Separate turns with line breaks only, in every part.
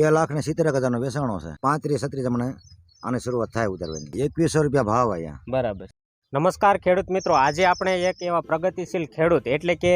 બે લાખ ને સિત્તેર હજારનો વેચાણો છે. પાંત્રીસ છત્રીસ હમણે આની શરૂઆત થાય ઉતારવાની એકવીસો રૂપિયા ભાવ અહીંયા
બરાબર. નમસ્કાર ખેડૂત મિત્રો, આજે આપણે એક એવા પ્રગતિશીલ ખેડૂત, એટલે કે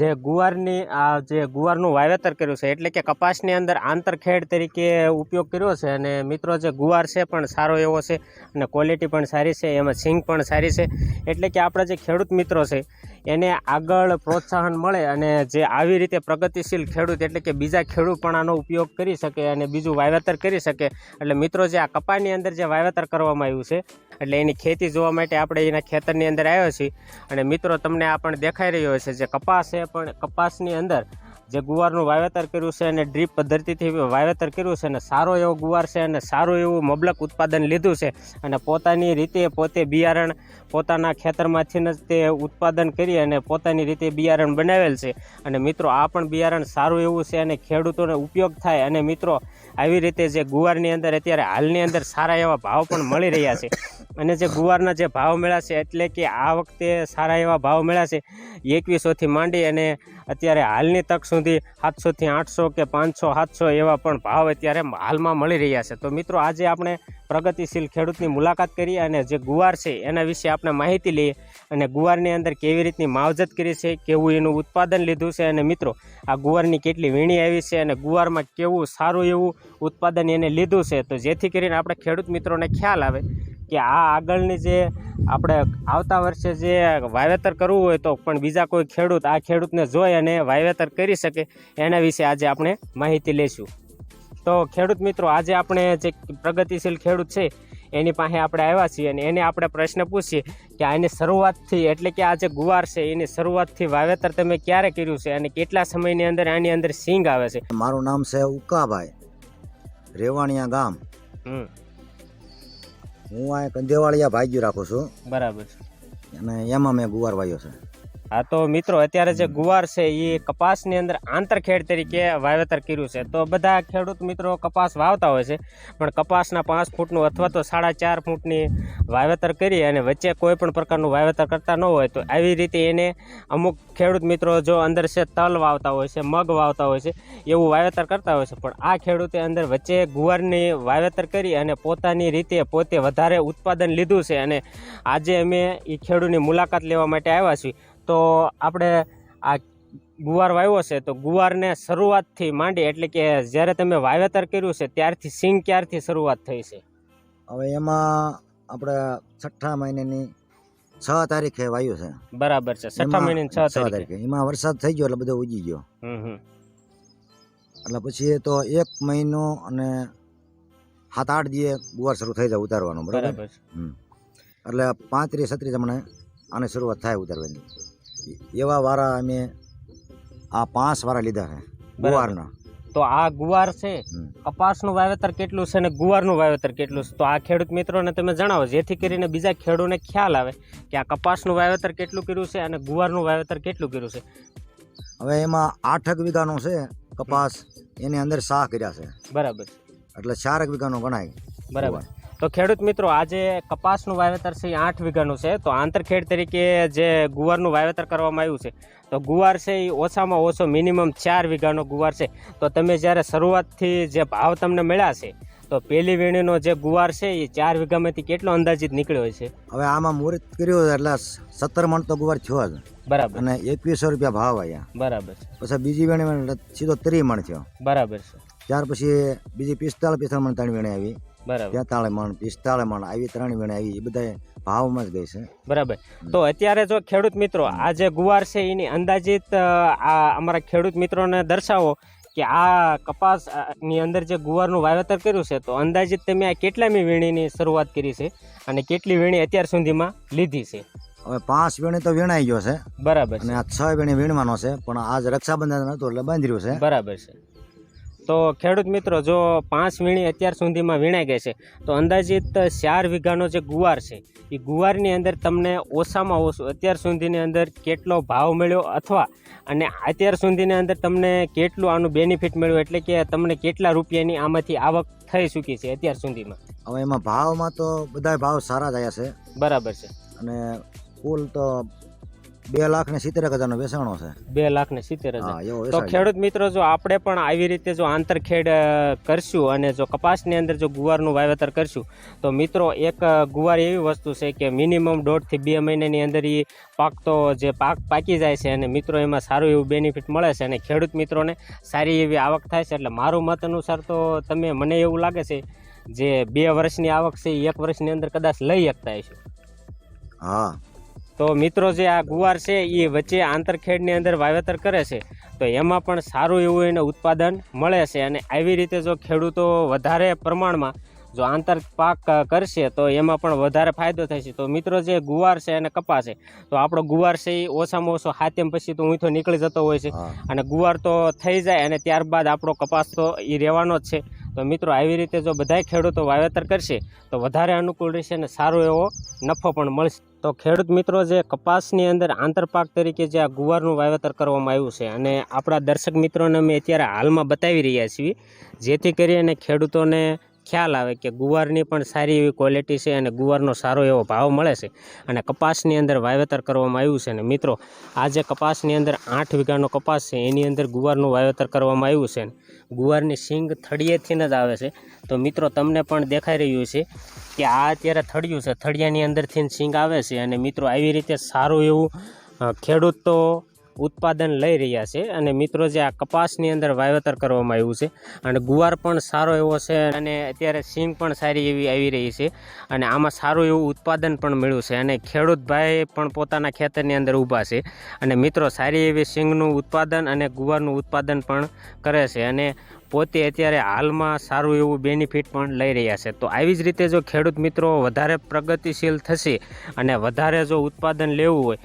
જે ગુવારની, આ જે ગુવારનું વાવેતર કર્યું છે, એટલે કે કપાસની અંદર આંતરખેડ તરીકે ઉપયોગ કર્યો છે, અને મિત્રો જે ગુવાર છે પણ સારો એવો છે, અને ક્વોલિટી પણ સારી છે, એમાં સિંગ પણ સારી છે, એટલે કે આપણા જે ખેડૂત મિત્રો છે એને આગળ પ્રોત્સાહન મળે અને જે આવી રીતે પ્રગતિશીલ ખેડૂત એટલે કે બીજા ખેડૂત આનો ઉપયોગ કરી શકે અને બીજું વાવેતર કરી શકે. એટલે મિત્રો, જે આ કપાની અંદર જે વાવેતર કરવામાં આવ્યું છે, એટલે એની ખેતી જોવા માટે આપણે એના ખેતરની અંદર આવ્યો છીએ. અને મિત્રો, તમને આ પણ દેખાઈ રહ્યો છે જે કપાસ છે, પણ કપાસની અંદર જે ગુવારનું વાવેતર કર્યું છે અને ડ્રીપ પદ્ધતિથી વાવેતર કર્યું છે અને સારો એવો ગુવાર છે અને સારું એવું મબલક ઉત્પાદન લીધું છે. અને પોતાની રીતે પોતે બિયારણ પોતાના ખેતરમાંથી જ તે ઉત્પાદન કરી અને પોતાની રીતે બિયારણ બનાવેલ છે. અને મિત્રો, આ પણ બિયારણ સારું એવું છે અને ખેડૂતોને ઉપયોગ થાય અને મિત્રો, આવી રીતે જે ગુવારની અંદર અત્યારે હાલની અંદર સારા એવા ભાવ પણ મળી રહ્યા છે. અને જે ગુવારના જે ભાવ મળ્યા છે, એટલે કે આ વખતે સારા એવા ભાવ મળ્યા છે, એકવીસોથી માંડી અને અત્યારે હાલની તક સુધી સાતસોથી આઠસો કે પાંચસો, સાતસો એવા પણ ભાવ અત્યારે હાલમાં મળી રહ્યા છે. તો મિત્રો, આજે આપણે પ્રગતિશીલ ખેડૂતની મુલાકાત કરી અને જે ગુવાર છે, એના વિશે આપણે માહિતી લઈએ અને ગુવારની અંદર કેવી રીતની માવજત કરી છે, કેવું એનું ઉત્પાદન લીધું છે અને મિત્રો, આ ગુવારની કેટલી વીણી આવી છે અને ગુવારમાં કેવું સારું એવું ઉત્પાદન એને લીધું છે. તો જેથી કરીને આપણે ખેડૂત મિત્રોને ખ્યાલ આવે કે આ આગળની જે આપણે આવતા વર્ષે જે વાવેતર કરવું હોય તો પણ બીજા કોઈ ખેડૂત આ ખેડૂતને જોઈ અને વાવેતર કરી શકે એના વિશે આજે આપણે માહિતી લઈશું. તો ખેડૂત મિત્રો આજે આપણે જે પ્રગતિશીલ ખેડૂત છે એની પાસે આપણે આવ્યા છીએ અને એને આપણે પ્રશ્ન પૂછીએ કે આની શરૂઆતથી એટલે કે આ જે ગુવાર છે એની શરૂઆતથી વાવેતર તમે ક્યારે કર્યું છે અને કેટલા સમયની અંદર આની અંદર સિંગ આવે છે?
મારું નામ છે ઉકાભાઈ રેવાણિયા ગામ. હું આ કંદેવાળિયા ભાગ્યું રાખું છું.
બરાબર
અને એમાં મેં ગુવાર વાયો છે.
હા તો મિત્રો અત્યારે જે ગુવાર છે એ કપાસની અંદર આંતરખેડ તરીકે વાવેતર કર્યું છે. તો બધા ખેડૂત મિત્રો કપાસ વાવતા હોય છે પણ કપાસના પાંચ ફૂટનું અથવા તો સાડા ચાર ફૂટની વાવેતર કરી અને વચ્ચે કોઈ પણ પ્રકારનું વાવેતર કરતા ન હોય તો આવી રીતે એને અમુક ખેડૂત મિત્રો જો અંદર છે તલ વાવતા હોય છે મગ વાવતા હોય છે એવું વાવેતર કરતા હોય છે. પણ આ ખેડૂતે અંદર વચ્ચે ગુવારની વાવેતર કરી અને પોતાની રીતે પોતે વધારે ઉત્પાદન લીધું છે અને આજે અમે એ ખેડૂતની મુલાકાત લેવા માટે આવ્યા છીએ. તો આપણે આ ગુવાર વાવ્યો છે તો ગુવારને શરૂઆતથી માંડી એટલે કે જ્યારે તમે વાવેતર કર્યું છે ત્યારથી સિંગ ક્યારથી શરૂઆત થઈ છે?
હવે એમાં આપણે છઠ્ઠા મહિનાની છ તારીખે વાયુ છે.
બરાબર છે છઠ્ઠા
મહિને
મહિનાની છ તારીખે.
એમાં વરસાદ થઈ ગયો એટલે બધો ઉગી ગયો. એટલે પછી એ તો એક મહિનો અને સાત આઠ દિવસે ગુવાર શરૂ થઈ જાય ઉતારવાનો બરાબર. એટલે પાંત્રીસ છત્રીસ હમણાં આની શરૂઆત થાય ઉતારવાની. એવા વારા અમે આ પાંચ વારા લીધા છે ગુવારના.
તો આ ગુવાર છે કપાસનું વાવેતર કેટલું છે અને ગુવારનું વાવેતર કેટલું છે? તો આ ખેડૂત મિત્રોને તમે જણાવો જેથી કરીને બીજા ખેડૂને ખ્યાલ આવે કે આ કપાસનું વાવેતર કેટલું કર્યું છે અને ગુવારનું વાવેતર કેટલું કર્યું છે.
હવે એમાં આઠક વીઘાનો છે કપાસ એની અંદર શાહ કર્યા છે.
બરાબર.
એટલે ચારક વીઘાનો ગણાય
બરાબર. તો ખેડૂત મિત્રો આજે કપાસનું વાવેતર છે આઠ વીઘાનું છે. તો આંતરખેડ તરીકે જે ગુવારનું વાવેતર કરવામાં આવ્યું છે તો ગુવાર છે એ ઓછામાં ઓછો મિનિમમ ચાર વીઘાનો ગુવાર છે. તો તમે જ્યારે શરૂઆતથી જે ભાવ તમને મળ્યા છે તો પેલી વીણીનો જે ગુવાર છે એ ચાર વીઘામાંથી કેટલો અંદાજિત નીકળ્યો છે?
હવે આમાં મુહૂર્ત કર્યું એટલે સત્તર મણ તો ગુવાર થયો જ.
બરાબર.
અને એકવીસો રૂપિયા ભાવ આવ્યા
બરાબર
પછી બીજી વેણી સીધો ત્રીસ મણ થયો.
બરાબર છે.
ત્યાર પછી બીજી પિસ્તાળીસ પિસ્તાળીસ મણ ત્રણ વીણી આવી.
બરાબર.
તેતાળીસ મણ પિસ્તાળીસ મણ આવી ત્રણ વીણ આવી એ બધા ભાવમાં જ ગઈ છે.
બરાબર. તો અત્યારે જો ખેડૂત મિત્રો આ જે ગુવાર છે એની અંદાજિત આ અમારા ખેડૂત મિત્રોને દર્શાવો કે આ કપાસની અંદર જે ગુવારનું વાવેતર કર્યું છે તો અંદાજિત તમે આ કેટલામી વીણીની શરૂઆત કરી છે અને કેટલી વીણી અત્યાર સુધીમાં લીધી છે?
હવે પાંચ વીણી તો વીણાઈ ગયો છે
બરાબર
અને આ છ વીણી વીણવાનો છે પણ આજ રક્ષાબંધન હતું એટલે બાંધ્યું છે.
બરાબર છે. તો ખેડૂત મિત્રો જો પાંચ વીણી અત્યાર સુધીમાં વીણાઈ ગઈ છે તો અંદાજિત ચાર વીઘાનો જે ગુવાર છે એ ગુવારની અંદર તમને ઓછામાં ઓછું અત્યાર સુધીની અંદર કેટલો ભાવ મળ્યો અથવા અને અત્યાર સુધીની અંદર તમને કેટલું આનું બેનિફિટ મળ્યું? એટલે કે તમને કેટલા રૂપિયાની આમાંથી આવક થઈ ચૂકી છે અત્યાર સુધીમાં?
હવે એમાં ભાવમાં તો બધા ભાવ સારા થયા છે.
બરાબર છે.
અને કુલ તો બે લાખ ને સિત્તેર હજારનો વેચાણો છે.
બે લાખ ને સિત્તેર હજાર. તો ખેડૂત મિત્રો જો આપણે પણ આવી રીતે જો આંતરખેડ કરશું અને જો કપાસની અંદર જો ગુવારનું વાવેતર કરશું તો મિત્રો એક ગુવાર એવી વસ્તુ છે કે મિનિમમ દોઢથી બે મહિનાની અંદર એ પાકતો જે પાક પાકી જાય છે અને મિત્રો એમાં સારું એવું બેનિફિટ મળે છે અને ખેડૂત મિત્રોને સારી એવી આવક થાય છે. એટલે મારું મત અનુસાર તો તમે મને એવું લાગે છે જે બે વર્ષની આવક છે એ એક વર્ષની અંદર કદાચ લઈ શકતા હશો.
હા.
તો મિત્રો જે આ ગુવાર છે એ વચ્ચે આંતરખેડની અંદર વાવેતર કરે છે. તો એમાં પણ સારું એવું એને ઉત્પાદન મળે છે અને આવી રીતે જો ખેડૂતો વધારે પ્રમાણમાં જો આંતર પાક કરશે તો એમાં પણ વધારે ફાયદો થશે તો મિત્રો જે ગુવાર છે અને કપાસ છે. તો આપણો ગુવાર છે એ ઓછામાં ઓછો હાથેમ પછી તો ઊંઠો નીકળી જતો હોય છે. અને ગુવાર તો થઈ જાય અને ત્યારબાદ આપણો કપાસ તો એ રહેવાનો જ છે. તો મિત્રો આવી રીતે જો બધાય ખેડૂતો વાવેતર કરશે તો વધારે અનુકૂળ રહેશે અને સારો એવો નફો પણ મળશે તો ખેડૂત મિત્રો, જે કપાસની અંદર આંતરપાક તરીકે જે આ ગુવારનું વાવેતર કરવામાં આવ્યું છે અને આપણા દર્શક મિત્રોને અમે અત્યારે હાલમાં બતાવી રહ્યા છીએ, જેથી કરીને ખેડૂતોને ખ્યાલ આવે કે ગુવારની પણ સારી એવી ક્વોલિટી છે અને ગુવારનો સારો એવો ભાવ મળે છે. અને કપાસની અંદર વાવેતર કરવામાં આવ્યું છે અને મિત્રો આ જે કપાસની અંદર આઠ વીઘાનો કપાસ છે, એની અંદર ગુવારનું વાવેતર કરવામાં આવ્યું છે. ગુવારની સિંગ થળિયેથી જ આવે છે. તો મિત્રો, તમને પણ દેખાઈ રહ્યું છે કે આ અત્યારે થળિયું છે. થળિયાની અંદરથી સિંગ આવે છે અને મિત્રો, આવી રીતે સારું એવું ખેડૂત તો ઉત્પાદન લઈ રહ્યા છે અને મિત્રો જે આ કપાસની અંદર વાવેતર કરવામાં આવ્યું છે અને ગુવાર પણ સારો એવો છે અને અત્યારે સિંગ પણ સારી એવી આવી રહી છે અને આમાં સારું એવું ઉત્પાદન પણ મળ્યું છે અને ખેડૂત ભાઈ પણ પોતાના ખેતરની અંદર ઊભા છે અને મિત્રો સારી એવી સિંગનું ઉત્પાદન અને ગુવારનું ઉત્પાદન પણ કરે છે અને પોતે અત્યારે હાલમાં સારું એવું બેનિફિટ પણ લઈ રહ્યા છે. તો આવી જ રીતે જો ખેડૂત મિત્રો વધારે પ્રગતિશીલ થશે અને વધારે જો ઉત્પાદન લેવું હોય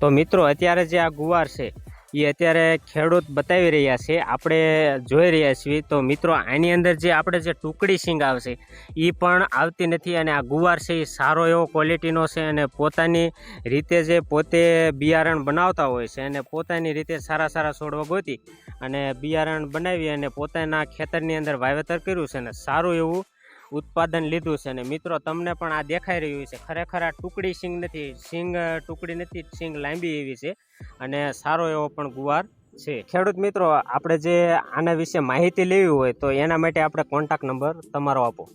તો મિત્રો, અત્યારે જે આ ગુવાર છે એ અત્યારે ખેડૂત બતાવી રહ્યા છે, આપણે જોઈ રહ્યા છીએ. તો મિત્રો, આની અંદર જે આપણે જે ટુકડી સિંગ આવશે એ પણ આવતી નથી અને આ ગુવાર છે એ સારો એવો ક્વોલિટીનો છે અને પોતાની રીતે જે પોતે બિયારણ બનાવતા હોય છે અને પોતાની રીતે સારા સારા છોડવા ગોતી અને બિયારણ બનાવી અને પોતાના ખેતરની અંદર વાવેતર કર્યું છે અને સારું એવું ઉત્પાદન લીધું છે અને મિત્રો તમને પણ આ દેખાઈ રહ્યું છે. ખરેખર આ ટુકડી સિંગ નથી. સિંગ ટુકડી નથી સિંગ લાંબી એવી છે અને સારો એવો પણ ગુવાર છે. ખેડૂત મિત્રો આપણે જે આના વિશે માહિતી લેવી હોય તો એના માટે આપણે કોન્ટેક્ટ નંબર તમારો આપો.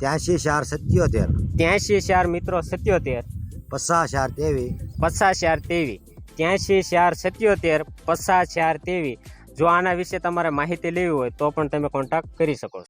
ત્યાંશી ચાર સત્યોતેર.
ત્યાંશી ચાર મિત્રો સત્યોતેર.
પચાસ ચાર તેવી.
પચાસ ચાર તેવી. ત્યાંશી ચાર સત્યોતેર પચાસ ચાર તેવી. જો આના વિશે તમારે માહિતી લેવી હોય તો પણ તમે કોન્ટેક્ટ કરી શકો છો.